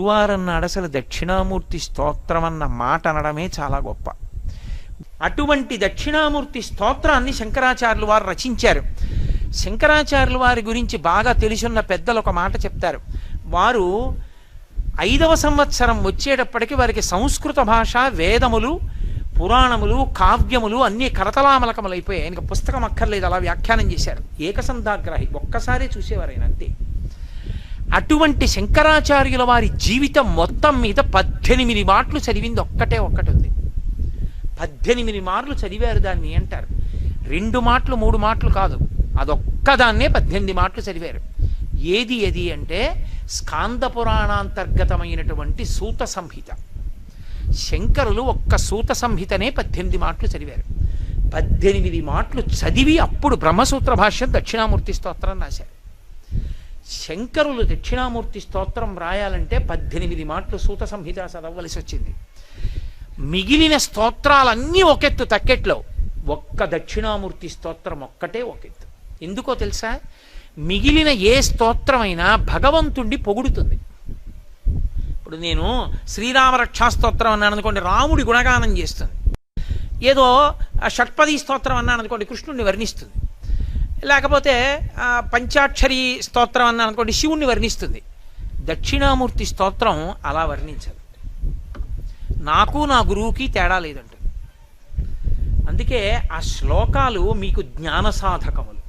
గురువారం నాడు అసలు దక్షిణామూర్తి స్తోత్రం అన్న మాట అనడమే చాలా గొప్ప. అటువంటి దక్షిణామూర్తి స్తోత్రాన్ని శంకరాచార్యులు వారు రచించారు. శంకరాచార్యులు వారి గురించి బాగా తెలిసున్న పెద్దలు ఒక మాట చెప్తారు. వారు ఐదవ సంవత్సరం వచ్చేటప్పటికి వారికి సంస్కృత భాష వేదములు పురాణములు కావ్యములు అన్నీ కరతలామలకములైపోయాయి. ఆయనకు పుస్తకం అక్కర్లేదు అలా వ్యాఖ్యానం చేశారు. ఏకసంధాగ్రాహి ఒక్కసారి చూసేవారు ఆయన అంతే. అటువంటి శంకరాచార్యుల వారి జీవితం మొత్తం మీద పద్దెనిమిది మాటలు చదివింది ఒక్కటే ఒక్కటి ఉంది. పద్దెనిమిది మార్లు చదివారు దాన్ని అంటారు. రెండు మాటలు మూడు మాటలు కాదు. అదొక్కదాన్నే పద్దెనిమిది మాటలు చదివారు. ఏది ఏది అంటే స్కాంద పురాణాంతర్గతమైనటువంటి సూత సంహిత. శంకరులు ఒక్క సూత సంహితనే పద్దెనిమిది మాటలు చదివారు. పద్దెనిమిది మాటలు చదివి అప్పుడు బ్రహ్మసూత్ర భాష్యం దక్షిణామూర్తి స్తోత్రం రాశారు. శంకరులు దక్షిణామూర్తి స్తోత్రం రాయాలంటే పద్దెనిమిది మాటలు సూత సంహిత చదవలసి వచ్చింది. మిగిలిన స్తోత్రాలన్నీ ఒకెత్తు తక్కెట్లో ఒక్క దక్షిణామూర్తి స్తోత్రం ఒక్కటే ఒకెత్తు. ఎందుకో తెలుసా? మిగిలిన ఏ స్తోత్రమైనా భగవంతుణ్ణి పొగుడుతుంది. ఇప్పుడు నేను శ్రీరామ రక్షాస్తోత్రం అన్నాను అనుకోండి రాముడి గుణగానం చేస్తుంది. ఏదో షట్పది స్తోత్రం అన్నాను అనుకోండి కృష్ణుడిని వర్ణిస్తుంది. లేకపోతే పంచాక్షరి స్తోత్రం అన్నాను అనుకోండి శివుణ్ణి వర్ణిస్తుంది. దక్షిణామూర్తి స్తోత్రం అలా వర్ణించదు. నాకు నా గురువుకి తేడా లేదంట. అందుకే ఆ శ్లోకాలు మీకు జ్ఞాన సాధకములు.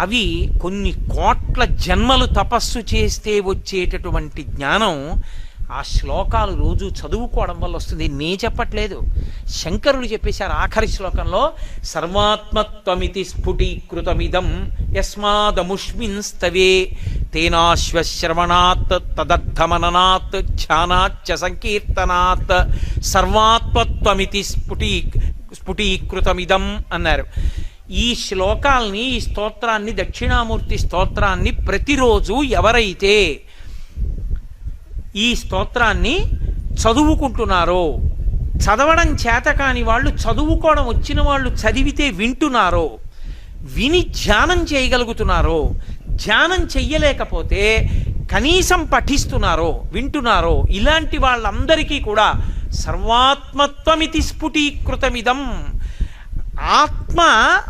అవి కొన్ని కోట్ల జన్మలు తపస్సు చేస్తే వచ్చేటటువంటి జ్ఞానం ఆ శ్లోకాలు రోజు చదువుకోవడం వల్ల వస్తుంది. నే చెప్పట్లేదు. శంకరులు చెప్పేశారు ఆఖరి శ్లోకంలో సర్వాత్మత్వమితి స్ఫుటీకృతమిదం యస్మాదముష్మిన్ స్తవే తేనాశ్వశ్రవణాత్ తదర్థమననాత్ ధ్యానాచ్చ సంకీర్తనాత్ సర్వాత్మత్వమితి స్ఫుటీ స్ఫుటీకృతమిదం అన్నారు. ఈ శ్లోకాల్ని ఈ స్తోత్రాన్ని దక్షిణామూర్తి స్తోత్రాన్ని ప్రతిరోజు ఎవరైతే ఈ స్తోత్రాన్ని చదువుకుంటున్నారో? చదవడం చేత కాని వాళ్ళు చదువుకోవడం వచ్చిన వాళ్ళు చదివితే వింటున్నారో? విని ధ్యానం చేయగలుగుతున్నారో? ధ్యానం చెయ్యలేకపోతే కనీసం పఠిస్తున్నారో? వింటున్నారో? ఇలాంటి వాళ్ళందరికీ కూడా సర్వాత్మత్వమితి స్ఫుటీకృతమిదం. ఆత్మ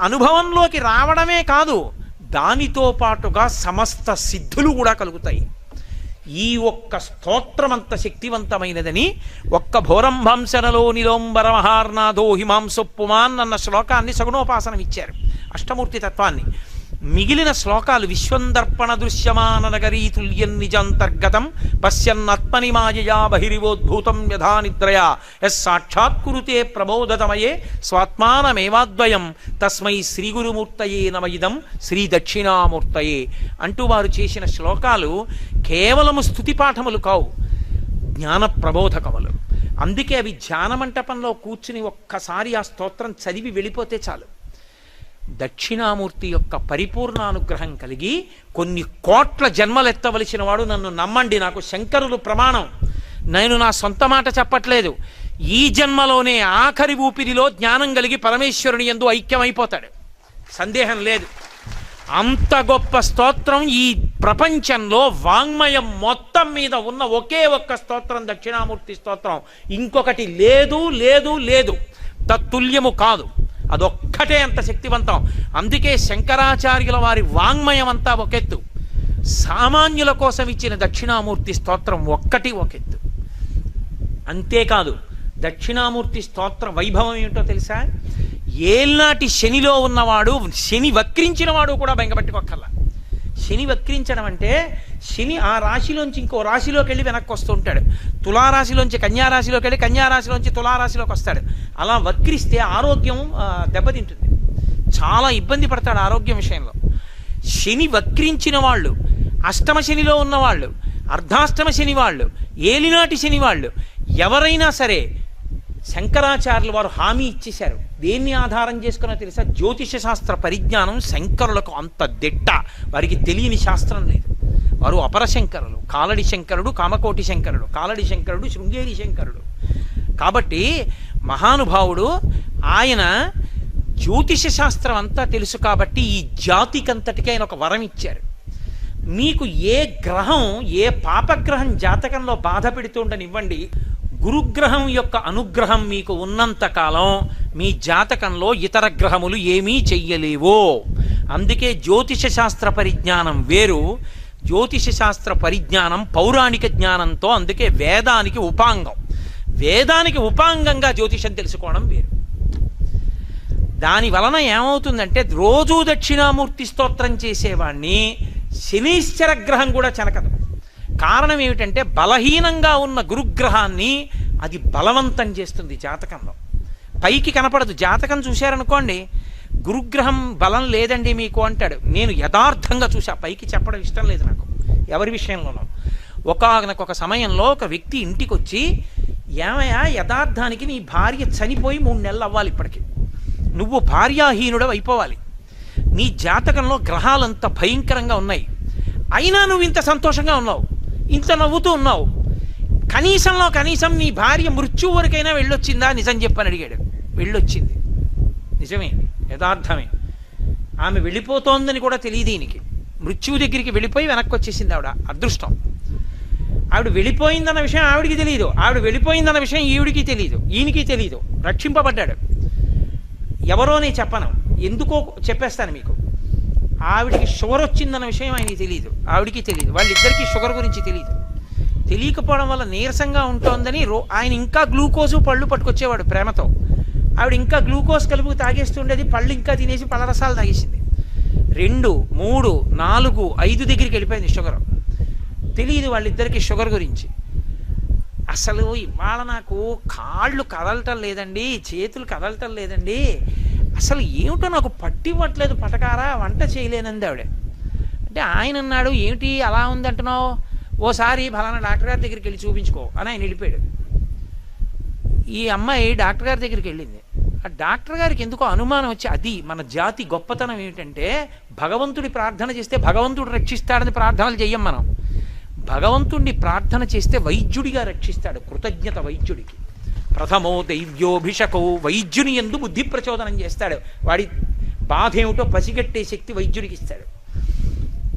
అనుభవంలోకి రావడమే కాదు దానితో పాటుగా సమస్త సిద్ధులు కూడా కలుగుతాయి. ఈ ఒక్క స్తోత్రమంత శక్తివంతమైనదని ఒక్క భోరంభంశనలో నిలోంబర మహార్నాథో హిమాంసొప్పుమాన్ అన్న శ్లోకాన్ని సగుణోపాసనం ఇచ్చారు అష్టమూర్తి తత్వాన్ని. మిగిలిన శ్లోకాలు విశ్వందర్పణ దృశ్యమాన నగరీ తుల్యం నిజాంతర్గతం. పశ్యన్నత్మని మాయయా బహిరివోద్భూతం యథా నిద్రయా. ఎస్ సాక్షాత్కురుతే ప్రబోధతమయే. స్వాత్మానమేవాద్వయం. తస్మై శ్రీగురుమూర్తయే నమయిదం. శ్రీ దక్షిణామూర్తయే అంటూ వారు చేసిన శ్లోకాలు కేవలము స్థుతి పాఠములు కావు. జ్ఞాన ప్రబోధకములు. అందుకే అవి ధ్యాన మంటపంలో కూర్చుని ఒక్కసారి ఆ స్తోత్రం చదివి వెళ్ళిపోతే చాలు. దక్షిణామూర్తి యొక్క పరిపూర్ణానుగ్రహం కలిగి కొన్ని కోట్ల జన్మలెత్తవలసిన వాడు నన్ను నమ్మండి. నాకు శంకరులు ప్రమాణం. నేను నా సొంత మాట చెప్పట్లేదు. ఈ జన్మలోనే ఆఖరి ఊపిరిలో జ్ఞానం కలిగి పరమేశ్వరుని ఎందు ఐక్యమైపోతాడు. సందేహం లేదు. అంత గొప్ప స్తోత్రం ఈ ప్రపంచంలో వాంగ్మయం మొత్తం మీద ఉన్న ఒకే ఒక్క స్తోత్రం దక్షిణామూర్తి స్తోత్రం. ఇంకొకటి లేదు లేదు లేదు. తత్తుల్యము కాదు. అదొక్కటే అంత శక్తివంతం. అందుకే శంకరాచార్యుల వారి వాంగ్మయం అంతా ఒకెత్తు. సామాన్యుల కోసం ఇచ్చిన దక్షిణామూర్తి స్తోత్రం ఒక్కటి ఒకెత్తు. అంతేకాదు దక్షిణామూర్తి స్తోత్ర వైభవం ఏమిటో తెలుసా? ఏల్నాటి శనిలో ఉన్నవాడు శని వక్రించిన వాడు కూడా బెంగపెట్టుకోక్కర్లా శని వక్రించడం అంటే శని ఆ రాశిలోంచి ఇంకో రాశిలోకి వెళ్ళి వెనక్కి వస్తూ ఉంటాడు తులారాశిలోంచి కన్యారాశిలోకి వెళ్ళి కన్యారాశిలోంచి తులారాశిలోకి వస్తాడు. అలా వక్రిస్తే ఆరోగ్యం దెబ్బతింటుంది. చాలా ఇబ్బంది పడతాడు ఆరోగ్యం విషయంలో. శని వక్రించిన వాళ్ళు అష్టమ శనిలో ఉన్నవాళ్ళు అర్ధాష్టమ శని వాళ్ళు ఏలినాటి శని వాళ్ళు ఎవరైనా సరే శంకరాచార్యులు వారు హామీ ఇచ్చేశారు. దేన్ని ఆధారం చేసుకున్నా తెలుసా? జ్యోతిష శాస్త్ర పరిజ్ఞానం శంకరులకు అంత దిట్ట. వారికి తెలియని శాస్త్రం లేదు. వారు అపర శంకరులు కాలడి శంకరుడు కామకోటి శంకరుడు కాలడి శంకరుడు శృంగేరి శంకరుడు. కాబట్టి మహానుభావుడు ఆయన జ్యోతిష శాస్త్రం అంతా తెలుసు కాబట్టి ఈ జాతికంతటికి ఆయన ఒక వరం ఇచ్చారు. మీకు ఏ గ్రహం ఏ పాపగ్రహం జాతకంలో బాధ పెడుతుండనివ్వండి గురుగ్రహం యొక్క అనుగ్రహం మీకు ఉన్నంత కాలం మీ జాతకంలో ఇతర గ్రహములు ఏమీ చెయ్యలేవో. అందుకే జ్యోతిష శాస్త్ర పరిజ్ఞానం వేరు జ్యోతిష శాస్త్ర పరిజ్ఞానం పౌరాణిక జ్ఞానంతో అందుకే వేదానికి ఉపాంగం. వేదానికి ఉపాంగంగా జ్యోతిషం తెలుసుకోవడం వేరు. దాని వలన ఏమవుతుందంటే రోజూ దక్షిణామూర్తి స్తోత్రం చేసేవాణ్ణి శనీశ్చర గ్రహం కూడా చెనకదు. కారణం ఏమిటంటే బలహీనంగా ఉన్న గురుగ్రహాన్ని అది బలవంతం చేస్తుంది జాతకంలో. పైకి కనపడదు. జాతకం చూశారనుకోండి గురుగ్రహం బలం లేదండి మీకు అంటాడు. నేను యథార్థంగా చూసా పైకి చెప్పడం ఇష్టం లేదు నాకు. ఎవరి విషయంలోనూ. ఒక ఒక సమయంలో ఒక వ్యక్తి ఇంటికి వచ్చి ఏమయ్యా యథార్థానికి నీ భార్య చనిపోయి మూడు నెలలు అవ్వాలి ఇప్పటికి. నువ్వు భార్యాహీనుడు అయిపోవాలి. నీ జాతకంలో గ్రహాలంత భయంకరంగా ఉన్నాయి. అయినా నువ్వు ఇంత సంతోషంగా ఉన్నావు. ఇంత నవ్వుతూ ఉన్నావు. కనీసంలో కనీసం నీ భార్య మృత్యు వరకైనా వెళ్ళొచ్చిందా? నిజం చెప్పని అడిగాడు. వెళ్ళొచ్చింది. నిజమే. యథార్థమే. ఆమె వెళ్ళిపోతోందని కూడా తెలియదు ఈయనకి. మృత్యువు దగ్గరికి వెళ్ళిపోయి వెనక్కి వచ్చేసింది ఆవిడ. అదృష్టం. ఆవిడ వెళ్ళిపోయిందన్న విషయం ఆవిడికి తెలియదు ఆవిడ వెళ్ళిపోయిందన్న విషయం ఈవిడికి తెలియదు ఈయనకి తెలియదు రక్షింపబడ్డాడు. ఎవరో నేను చెప్పను. ఎందుకో చెప్పేస్తాను మీకు. ఆవిడికి షుగర్ వచ్చిందన్న విషయం ఆయనకి తెలియదు ఆవిడికి తెలియదు వాళ్ళిద్దరికీ షుగర్ గురించి తెలియదు తెలియకపోవడం వల్ల నీరసంగా ఉంటోందని రో ఆయన ఇంకా గ్లూకోజు పళ్ళు పట్టుకొచ్చేవాడు ప్రేమతో. ఆవిడ ఇంకా గ్లూకోజ్ కలుపు తాగేస్తుండేది పళ్ళు ఇంకా తినేసి పళ్ళరసాలు తాగేసింది. రెండు మూడు నాలుగు ఐదు దగ్గరికి వెళ్ళిపోయింది షుగర్. తెలియదు వాళ్ళిద్దరికి షుగర్ గురించి. అసలు ఇవాళ నాకు కాళ్ళు కదలటం లేదండి చేతులు కదలటం లేదండి. అసలు ఏమిటో నాకు పట్టివ్వట్లేదు పటకారా వంట చేయలేనంది ఆవిడ. అంటే ఆయన అన్నాడు ఏమిటి అలా ఉందంటున్నావు? ఓసారి ఫలానా డాక్టర్ గారి దగ్గరికి వెళ్ళి చూపించుకో అని ఆయన వెళ్ళిపోయాడు. ఈ అమ్మాయి డాక్టర్ గారి దగ్గరికి వెళ్ళింది. ఆ డాక్టర్ గారికి ఎందుకో అనుమానం వచ్చి అది మన జాతి గొప్పతనం ఏమిటంటే భగవంతుడి ప్రార్థన చేస్తే భగవంతుడు రక్షిస్తాడని ప్రార్థనలు చెయ్యం మనం. భగవంతుణ్ణి ప్రార్థన చేస్తే వైద్యుడిగా రక్షిస్తాడు కృతజ్ఞత వైద్యుడికి. ప్రథమో దైవ్యోభిషకో వైద్యుని ఎందు బుద్ధి ప్రచోదనం చేస్తాడు. వాడి బాధ ఏమిటో పసిగట్టే శక్తి వైద్యుడికి ఇస్తాడు.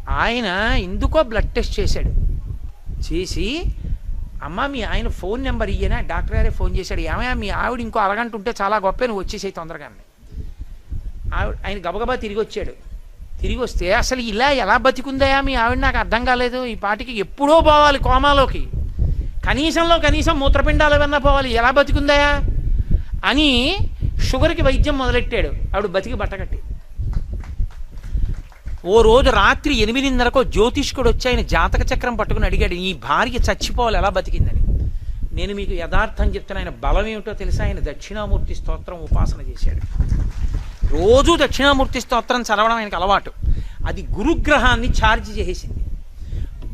ఆయన ఎందుకో బ్లడ్ టెస్ట్ చేశాడు. చేసి అమ్మ మీ ఆయన ఫోన్ నెంబర్ ఇయ్యనా? డాక్టర్ గారే ఫోన్ చేశాడు. ఏమయ్యా మీ ఆవిడ ఇంకో అరగంట ఉంటే చాలా గొప్ప నువ్వు వచ్చేసాయి తొందరగా ఆవిడ ఆయన గబగబా తిరిగి వచ్చాడు. తిరిగి వస్తే అసలు ఇలా ఎలా బతికుందయా మీ ఆవిడ? నాకు అర్థం కాలేదు. ఈ పాటికి ఎప్పుడో పోవాలి కోమాలోకి. కనీసంలో కనీసం మూత్రపిండాలు ఏమన్నా పోవాలి. ఎలా బతికుందయా అని షుగర్కి వైద్యం మొదలెట్టాడు. ఆవిడ బతికి బట్టకట్టి ఓ రోజు రాత్రి ఎనిమిదిన్నరకు జ్యోతిష్కుడు వచ్చి ఆయన జాతక చక్రం పట్టుకుని అడిగాడు ఈ భార్య చచ్చిపోవాలి ఎలా బతికిందని? నేను మీకు యథార్థం చెప్తున్న ఆయన బలం ఏమిటో తెలుసా? ఆయన దక్షిణామూర్తి స్తోత్రం ఉపాసన చేశాడు. రోజు దక్షిణామూర్తి స్తోత్రం చదవడం ఆయనకు అలవాటు. అది గురుగ్రహాన్ని ఛార్జ్ చేసేసింది.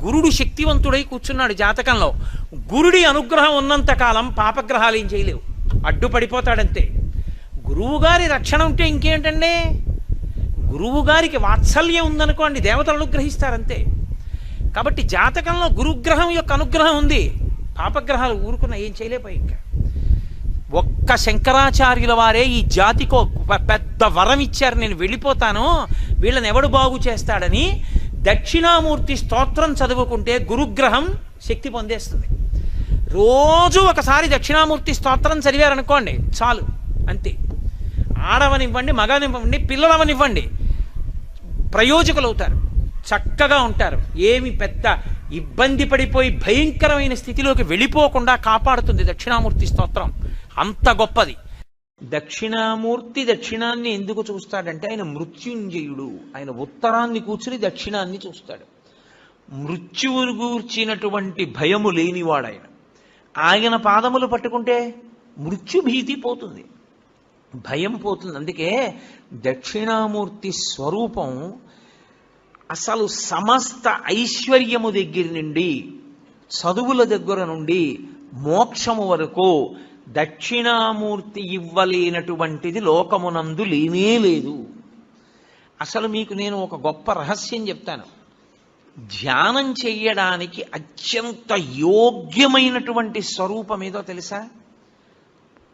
గురుడు శక్తివంతుడై కూర్చున్నాడు జాతకంలో. గురుడి అనుగ్రహం ఉన్నంతకాలం పాపగ్రహాలు ఏం చేయలేవు. అడ్డుపడిపోతాడంతే. గురువుగారి రక్షణ ఉంటే ఇంకేంటండి గురువు గారికి వాత్సల్యం ఉందనుకోండి దేవతలు అనుగ్రహిస్తారంతే. కాబట్టి జాతకంలో గురుగ్రహం యొక్క అనుగ్రహం ఉంది. పాపగ్రహాలు ఊరుకున్న ఏం చేయలేపోయి ఇంకా. ఒక్క శంకరాచార్యుల వారే ఈ జాతికో పెద్ద వరం ఇచ్చారు నేను వెళ్ళిపోతాను వీళ్ళని ఎవడు బాగు చేస్తాడని దక్షిణామూర్తి స్తోత్రం చదువుకుంటే గురుగ్రహం శక్తి పొందేస్తుంది. రోజు ఒకసారి దక్షిణామూర్తి స్తోత్రం చదివారనుకోండి చాలు అంతే. ఆడవనివ్వండి మగనివ్వండి పిల్లలవనివ్వండి. ప్రయోజకులు అవుతారు చక్కగా ఉంటారు. ఏమి పెద్ద ఇబ్బంది పడిపోయి భయంకరమైన స్థితిలోకి వెళ్ళిపోకుండా కాపాడుతుంది దక్షిణామూర్తి స్తోత్రం. అంత గొప్పది. దక్షిణామూర్తి దక్షిణాన్ని ఎందుకు చూస్తాడంటే ఆయన మృత్యుంజయుడు. ఆయన ఉత్తరాన్ని కూర్చుని దక్షిణాన్ని చూస్తాడు. మృత్యువును గూర్చినటువంటి భయము లేనివాడు ఆయన ఆయన పాదములు పట్టుకుంటే మృత్యుభీతి పోతుంది. భయం పోతుంది. అందుకే దక్షిణామూర్తి స్వరూపం అసలు సమస్త ఐశ్వర్యము దగ్గర నుండి చదువుల దగ్గర నుండి మోక్షము వరకు దక్షిణామూర్తి ఇవ్వలేనటువంటిది లోకమునందు లేనే లేదు. అసలు మీకు నేను ఒక గొప్ప రహస్యం చెప్తాను. ధ్యానం చేయడానికి అత్యంత యోగ్యమైనటువంటి స్వరూపం ఏదో తెలుసా?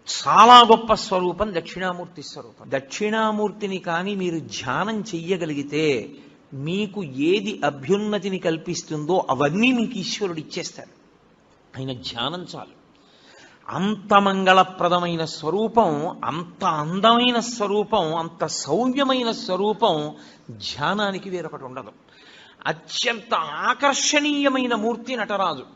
చాలా గొప్ప స్వరూపం దక్షిణామూర్తి స్వరూపం. దక్షిణామూర్తిని కానీ మీరు ధ్యానం చెయ్యగలిగితే మీకు ఏది అభ్యున్నతిని కల్పిస్తుందో అవన్నీ మీకు ఈశ్వరుడు ఇచ్చేస్తాడు ఆయన ధ్యానం చాలు. అంత మంగళప్రదమైన స్వరూపం అంత అందమైన స్వరూపం అంత సౌమ్యమైన స్వరూపం ధ్యానానికి వేరొకటి ఉండదు. అత్యంత ఆకర్షణీయమైన మూర్తి నటరాజు.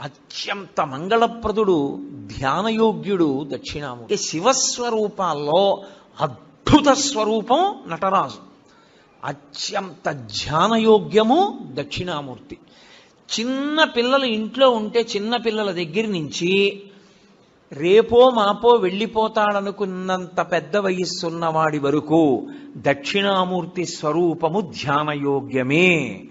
అత్యంత మంగళప్రదుడు ధ్యానయోగ్యుడు దక్షిణామూర్తి. శివస్వరూపాల్లో అద్భుత స్వరూపం నటరాజు. అత్యంత ధ్యానయోగ్యము దక్షిణామూర్తి. చిన్న పిల్లలు ఇంట్లో ఉంటే చిన్న పిల్లల దగ్గర నుంచి రేపో మాపో వెళ్ళిపోతాడనుకున్నంత పెద్ద వయస్సున్నవాడి వరకు దక్షిణామూర్తి స్వరూపము ధ్యానయోగ్యమే.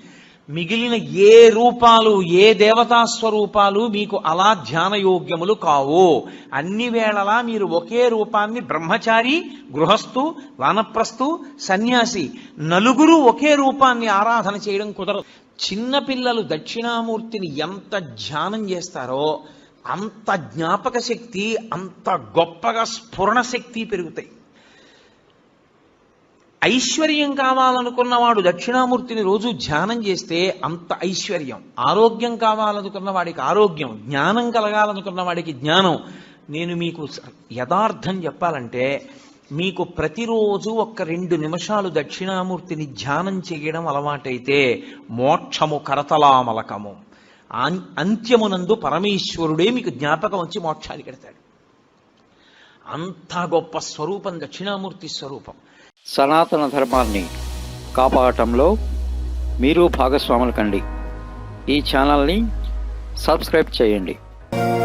మిగిలిన ఏ రూపాలు ఏ దేవతా స్వరూపాలు మీకు అలా ధ్యానయోగ్యములు కావు. అన్ని వేళలా మీరు ఒకే రూపాన్ని బ్రహ్మచారి గృహస్థు వానప్రస్థు సన్యాసి నలుగురు ఒకే రూపాన్ని ఆరాధన చేయడం కుదరదు. చిన్నపిల్లలు దక్షిణామూర్తిని ఎంత ధ్యానం చేస్తారో అంత జ్ఞాపక శక్తి అంత గొప్పగా స్ఫురణ శక్తి పెరుగుతాయి. ఐశ్వర్యం కావాలనుకున్నవాడు దక్షిణామూర్తిని రోజు ధ్యానం చేస్తే అంత ఐశ్వర్యం. ఆరోగ్యం కావాలనుకున్న వాడికి ఆరోగ్యం జ్ఞానం కలగాలనుకున్న వాడికి జ్ఞానం. నేను మీకు యథార్థం చెప్పాలంటే మీకు ప్రతిరోజు ఒక్క రెండు నిమిషాలు దక్షిణామూర్తిని ధ్యానం చేయడం అలవాటైతే మోక్షము కరతలామలకము. అంత్యమునందు పరమేశ్వరుడే మీకు జ్ఞాపకం వచ్చి మోక్షాన్ని కడతాడు. అంత గొప్ప స్వరూపం దక్షిణామూర్తి స్వరూపం. సనాతన ధర్మాన్ని కాపాడటంలో మీరు భాగస్వాములు కండి. ఈ ఛానల్ని సబ్స్క్రైబ్ చేయండి.